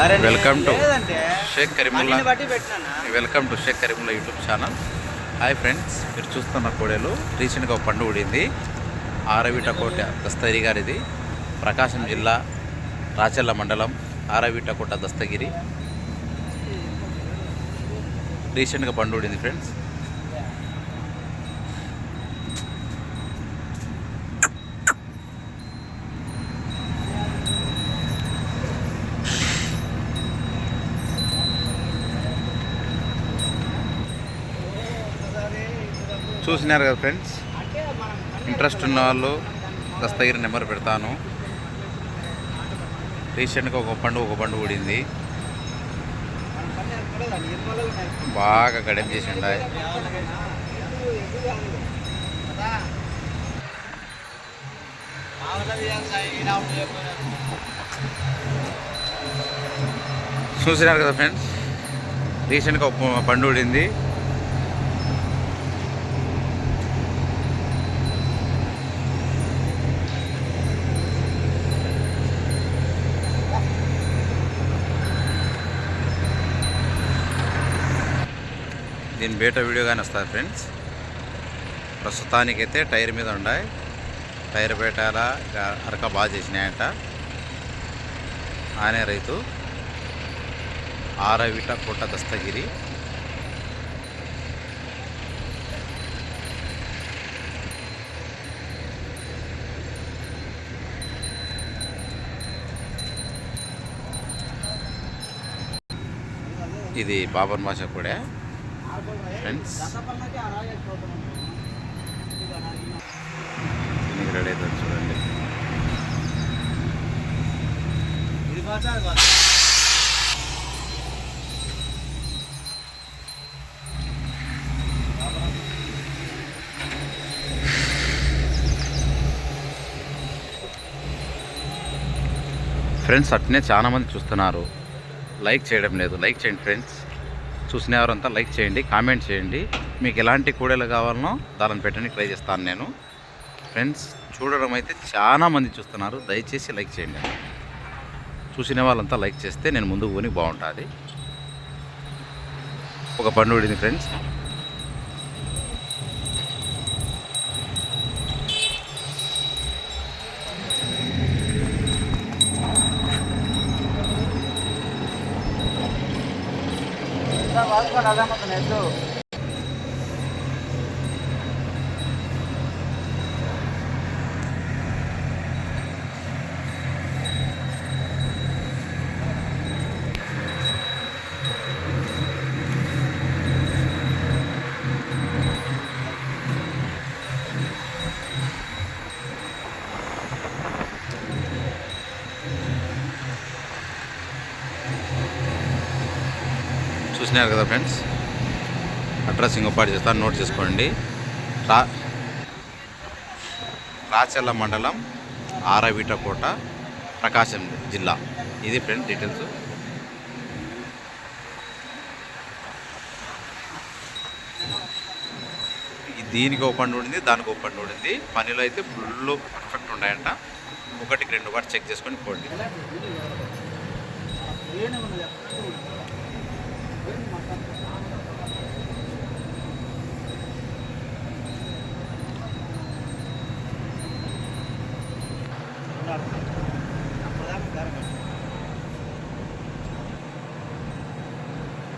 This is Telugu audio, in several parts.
Welcome to Shaik Karimulla. Welcome to Shaik Karimulla YouTube channel. Hi friends మీరు చూస్తున్న కోడలు రీసెంట్గా ఒక పండుగ ఉడింది ఆరవిటకోట దస్తగిరి గారిది. ప్రకాశం జిల్లా రాచెల్ల మండలం ఆరవిటకోట దస్తగిరి. రీసెంట్గా పండుగ ఉడింది ఫ్రెండ్స్ చూసినారు కదా ఫ్రెండ్స్ ఇంట్రెస్ట్ ఉన్న వాళ్ళు దస్తగిరి నెంబర్ పెడతాను. రీసెంట్గా ఒక పండు ఒక పండు ఊడింది. బాగా గడెం చేసి ఉండాయి చూసినారు కదా ఫ్రెండ్స్ రీసెంట్గా ఒక పండు ఊడింది. దీని బేట వీడియో కానీ వస్తుంది ఫ్రెండ్స్. ప్రస్తుతానికైతే టైర్ మీద ఉన్నాయి టైర్ బయటాల అరక బాగా చేసినాయంట. ఆనే రైతు. ఆరవిట కోట దస్తగిరి. ఇది బాబర్ భాష కూడా. ఫ్రెండ్స్ రెడీ అవుతుంది చూడండి ఫ్రెండ్స్ అట్నే చాలా మంది చూస్తున్నారు. లైక్ చేయడం లేదు. లైక్ చేయండి ఫ్రెండ్స్ చూసిన వారంతా లైక్ చేయండి కామెంట్ చేయండి. మీకు ఎలాంటి కూడలు కావాలనో దానిని పెట్టడానికి ట్రై చేస్తాను నేను. ఫ్రెండ్స్ చూడడం అయితే చాలా మంది చూస్తున్నారు. దయచేసి లైక్ చేయండి. చూసిన వాళ్ళంతా లైక్ చేస్తే నేను ముందుకు పోని బాగుంటుంది. ఒక పండు ఫ్రెండ్స్. ఇంకా వాడుకోండి అదే మొత్తం ఎద్దు. చూసినారు కదా ఫ్రెండ్స్? అడ్రస్ ఇంకోపాటు చేస్తాను నోట్ చేసుకోండి. రా రాచల్ల మండలం ఆరవీటకోట ప్రకాశం జిల్లా. ఇది ఫ్రెండ్స్ డీటెయిల్స్. దీనికి ఒక పండు ఉండింది దానికి ఒక పండు ఉండింది పనిలో అయితే ఫుల్ పర్ఫెక్ట్ ఉన్నాయంట. ఒకటికి రెండు వాటి చెక్ చేసుకొని పోండి.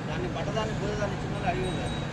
దాన్ని పట్టదాన్ని పూజదాన్ని చిన్న అడిగి